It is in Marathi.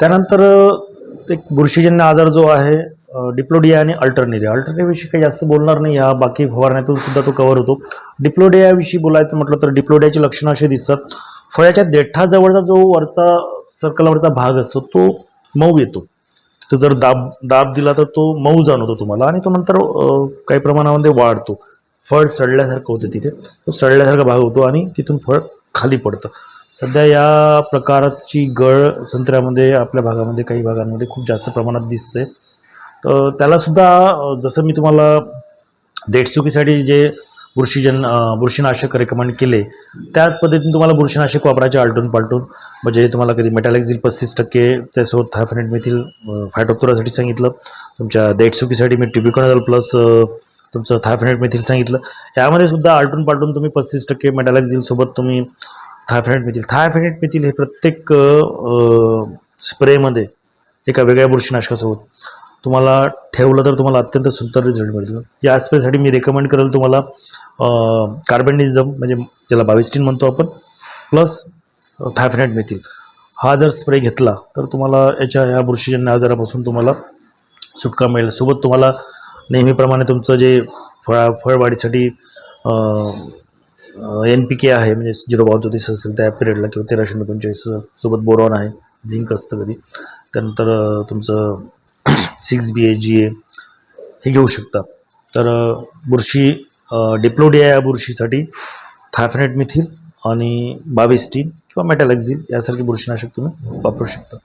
त्यानंतर एक बुरशीजन्य आजार जो आहे डिप्लोडिया आणि अल्टरनेरिया. अल्टरनेरियाविषयी काही जास्त बोलणार नाही या बाकी फवारण्यातून सुद्धा तो कव्हर होतो. डिप्लोडियाविषयी बोलायचं म्हटलं तर डिप्लोडियाची लक्षणं अशी दिसतात. फळ्याच्या देठाजवळचा जो वरचा सर्कलवरचा भाग असतो तो मऊ येतो. तिथं जर दाब दाब दिला तर तो मऊ जाणवतो तुम्हाला आणि तो नंतर काही प्रमाणामध्ये वाढतो. फळ सडल्यासारखं होतं तिथे. तो सडल्यासारखा भाग होतो आणि तिथून फळ खाली पडतं. सध्या या प्रकारची गळ संत्र्यामध्ये आपल्या भागामध्ये काही भागांमध्ये खूप जास्त प्रमाणात दिसते तर त्यालासुद्धा जसं मी तुम्हाला देठचुकीसाठी जे बुरशीजन बुरशीनाशक रेकमेंड केले त्याच पद्धतीने तुम्हाला बुरशीनाशक वापरायचे आलटून पालटून. म्हणजे तुम्हाला कधी मेटॅलेक्झिल पस्तीस टक्के त्यासोबत थायफनेट मेथील फायटोप्तोरासाठी सांगितलं. तुमच्या देठचुकीसाठी मी टिबिकोनल प्लस तुमचं थायफनेट मेथील सांगितलं. यामध्ये सुद्धा आलटून पालटून तुम्ही पस्तीस टक्के मेटॅलेक्झिलसोबत तुम्ही थायफेनेट मिथिल थायफेनेट मिथिल हे प्रत्येक स्प्रेमध्ये एका वेगळ्या बुरशीनाशकासोबत तुम्हाला ठेवलं तर तुम्हाला अत्यंत सुंदर रिझल्ट मिळतील या स्प्रेसाठी मी रेकमेंड करेल तुम्हाला कार्बेंडिझम म्हणजे ज्याला बाविस्टीन म्हणतो आपण प्लस थायफेनेट मिथिल हा जर स्प्रे घेतला तर तुम्हाला याच्या या बुरशीजन्य आजारापासून तुम्हाला सुटका मिळेल. सोबत तुम्हाला नेहमीप्रमाणे तुमचं जे फळा फळवाढीसाठी एन पी के आहे म्हणजे झिरो बावन चौतीस असेल त्या पिरियडला किंवा तेरा शून्य पंचेचाळीस सोबत बोरॉन आहे झिंक असतं कधी. त्यानंतर तुमचं सिक्स बी ए जी ए हे घेऊ शकता. तर बुरशी डिप्लोडिया या बुरशीसाठी थायफनेट मिथिल आणि बाविस्टीन किंवा मेटॅलेक्झिल यासारखी बुरशीनाशक तुम्ही वापरू शकता.